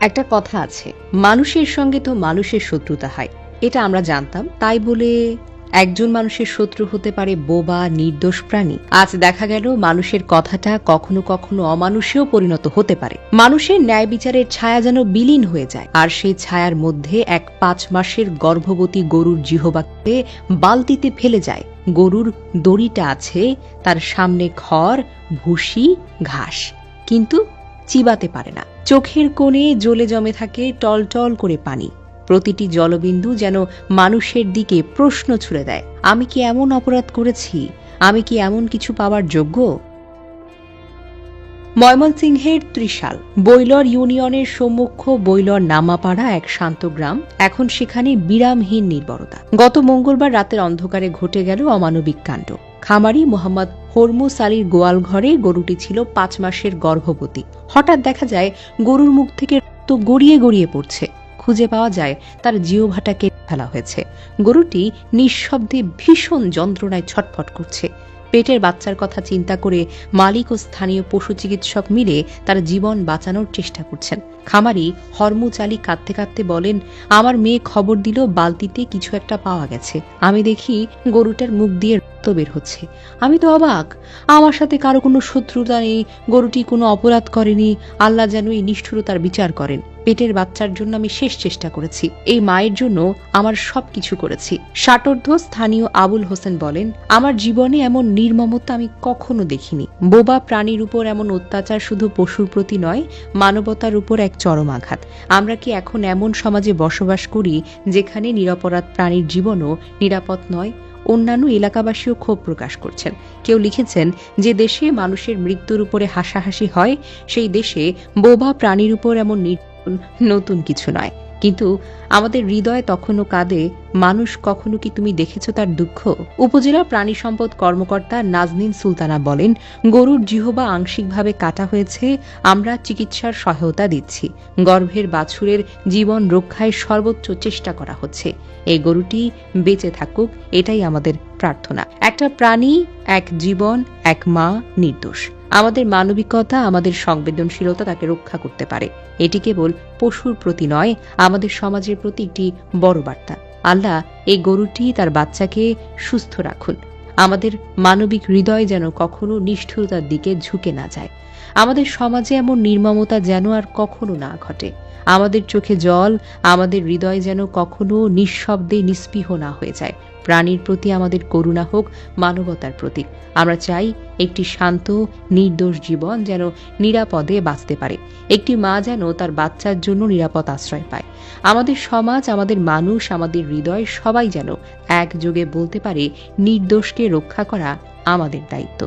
একটা কথা আছে মানুষের সঙ্গে তো মানুষের শত্রুতা হয় এটা আমরা জানতাম তাই বলে একজন মানুষের শত্রু হতে পারে বোবা, নির্দোষ প্রাণী। আজ দেখা গেল মানুষের কথাটা কখনো কখনো অমানুষেও পরিণত হতে পারে। মানুষের ন্যায় বিচারের ছায়া যেন বিলীন হয়ে যায়। আর সেই ছায়ার মধ্যে এক পাঁচ মাসের গর্ভবতী গরুর জিহবাকে বালতিতে ফেলে যায়। গরুর দড়িটা আছে, তার সামনে খড় ভুসি ঘাস। কিন্তু চিবাতে পারে না। চোখের কোণে জ্বলে জমে থাকে টলটল করে পানি। প্রতিটি জলবিন্দু যেন মানুষের দিকে প্রশ্ন ছুড়ে দেয়। আমি কি এমন অপরাধ করেছি? আমি কি এমন কিছু পাওয়ার যোগ্য? ময়মনসিংহের ত্রিশাল। বৈলর ইউনিয়নের সম্মুখ বৈলর নামাপাড়া এক শান্ত গ্রাম। এখন সেখানে বিরামহীন নির্ভরতা গত মঙ্গলবার রাতের অন্ধকারে ঘটে গেল অমানবিক কাণ্ড। খামারি মোহাম্মদ হরমুস আলীর গোয়াল ঘরে গরুটি ছিল পাঁচ মাসের গর্ভবতী। হঠাৎ দেখা যায়, গরুর মুখ থেকে রক্ত গড়িয়ে গড়িয়ে পড়ছে। খুঁজে পাওয়া যায় তার জিওভাটা কেটে ফেলা হয়েছে। গরুটি নিঃশব্দে ভীষণ যন্ত্রণায় ছটফট করছে। পেটের বাচ্চার কথা চিন্তা করে মালিক ও স্থানীয় পশু চিকিৎসক মিলে তার জীবন বাঁচানোর চেষ্টা করছেন। খামারি হরমুচ আলী কাঁদতে কাঁদতে বলেন, আমার মেয়ে খবর দিল বালতিতে কিছু একটা পাওয়া গেছে। আমি দেখি গরুটার মুখ দিয়ে রক্ত বের হচ্ছে। আমি তো অবাক। আমার সাথে কারও কোনো শত্রুতা নেই, গরুটি কোনো অপরাধ করেনি। আল্লাহ যেন এই নিষ্ঠুরতার বিচার করেন। পেটের বাচ্চার জন্য আমি শেষ চেষ্টা করেছি। এই মায়ের জন্য আমার সবকিছু করেছি। ষাটোর্ধ স্থানীয় আবুল হোসেন বলেন, আমার জীবনে এমন নির্মমতা আমি কখনো দেখিনি। বোবা প্রাণীর উপর এমন অত্যাচার শুধু পশুর প্রতি নয়, মানবতার উপর এক চরম আঘাত। আমরা কি এখন এমন সমাজে বসবাস করি যেখানে নিরপরাধ প্রাণীর জীবনও নিরাপদ নয়? অন্যান্য এলাকাবাসীও ক্ষোভ প্রকাশ করছেন। কেউ লিখেছেন, যে দেশে মানুষের মৃত্যুর উপরে হাসাহাসি হয়, সেই দেশে বোবা প্রাণীর উপর এমন নতুন কিছু নয়। কিন্তু আমাদের হৃদয় তখনও কাঁদে, মানুষ কখনো কি তুমি দেখেছ তার দুঃখ? উপজেলা প্রাণী সম্পদ কর্মকর্তা নাজনীন সুলতানা বলেন, গরুর জিহবা আংশিকভাবে কাটা হয়েছে, আমরা চিকিৎসার সহায়তা দিচ্ছি। গর্ভের বাছুরের জীবন রক্ষায় সর্বোচ্চ চেষ্টা করা হচ্ছে। এই গরুটি বেঁচে থাকুক, এটাই আমাদের প্রার্থনা। একটা প্রাণী, এক জীবন, এক মা নির্দোষ। আমাদের মানবিকতা, আমাদের সংবেদনশীলতা তাকে রক্ষা করতে পারে। এটি কেবল পশুর প্রতি নয়, আমাদের সমাজের প্রতি একটি বড় বার্তা। আল্লাহ এই গরুটি তার বাচ্চাকে সুস্থ রাখুন। আমাদের মানবিক হৃদয় যেন কখনো নিষ্ঠুরতার দিকে ঝুঁকে না যায়। আমাদের সমাজে এমন নির্মমতা যেন আর কখনো না ঘটে। আমাদের চোখে জল, আমাদের হৃদয় যেন কখনো নিঃশব্দে নিস্পৃহ না হয়ে যায়। প্রাণীর প্রতি আমাদের করুণা হোক, মানবতার প্রতি। আমরা চাই একটি শান্ত, নির্দোষ জীবন যেন নিরাপদে বাঁচতে পারে। একটি মা যেন তার বাচ্চার জন্য নিরাপদ আশ্রয় পায়। আমাদের সমাজ, আমাদের মানুষ, আমাদের হৃদয় সবাই যেন একযোগে বলতে পারে, নির্দোষকে রক্ষা করা আমাদের দায়িত্ব।